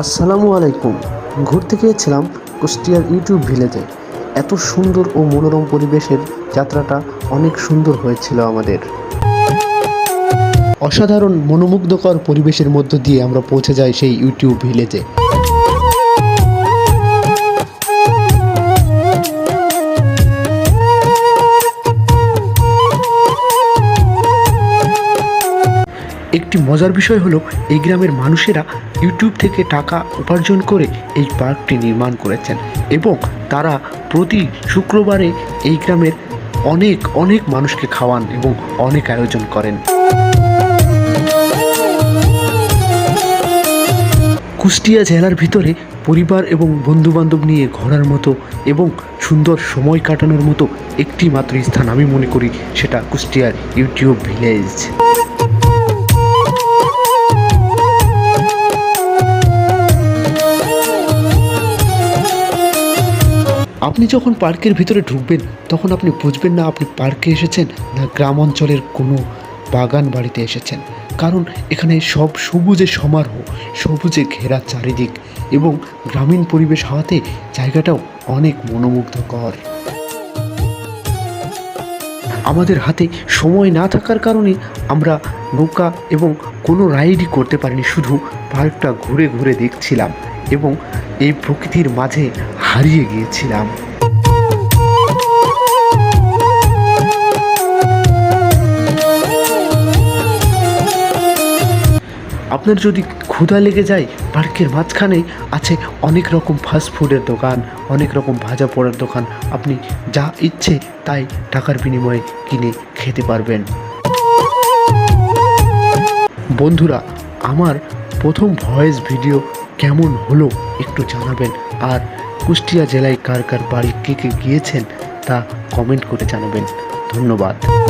আসসালামু আলাইকুম। ঘুরতে গিয়েছিলাম কুষ্টিয়ার ইউটিউব ভিলেজে। এত সুন্দর ও মনোরম পরিবেশের যাত্রাটা অনেক সুন্দর হয়েছিল আমাদের। অসাধারণ, মনোমুগ্ধকর পরিবেশের মধ্য দিয়ে আমরা পৌঁছে যাই সেই ইউটিউব ভিলেজে। একটি মজার বিষয় হলো, এই গ্রামের মানুষেরা ইউটিউব থেকে টাকা উপার্জন করে এই পার্কটি নির্মাণ করেছেন এবং তারা প্রতি শুক্রবারে এই গ্রামের অনেক অনেক মানুষকে খাওয়ান এবং অনেক আয়োজন করেন। কুষ্টিয়া জেলার ভিতরে পরিবার এবং বন্ধুবান্ধব নিয়ে ঘোরার মতো এবং সুন্দর সময় কাটানোর মতো একটি মাত্র স্থান আমি মনে করি, সেটা কুষ্টিয়ার ইউটিউব ভিলেজ। আপনি যখন পার্কের ভিতরে ঢুকবেন, তখন আপনি বুঝবেন না আপনি পার্কে এসেছেন না গ্রাম অঞ্চলের কোনো বাগান বাড়িতে এসেছেন। কারণ এখানে সব সবুজে সমারোহ, সবুজে ঘেরা চারিদিক এবং গ্রামীণ পরিবেশ হওয়াতে জায়গাটাও অনেক মনোমুগ্ধকর। আমাদের হাতে সময় না থাকার কারণে আমরা নৌকা এবং কোনো রাইডই করতে পারিনি, শুধু পার্কটা ঘুরে ঘুরে দেখছিলাম এবং এই প্রকৃতির মাঝে হারিয়ে গিয়েছিলাম। আপনার যদি ক্ষুধা লেগে যায়, পার্কের মাঝখানে আছে অনেক রকম ফাস্ট ফুডের দোকান, অনেক রকম ভাজা পোড়ার দোকান। আপনি যা ইচ্ছে তাই টাকার বিনিময়ে কিনে খেতে পারবেন। বন্ধুরা, আমার প্রথম ভয়েস ভিডিও কেমন হলো একটু জানাবেন। আর কুষ্টিয়া জেলায় কার কার বাড়ি কে কে গিয়েছেন তা কমেন্ট করে জানাবেন। ধন্যবাদ।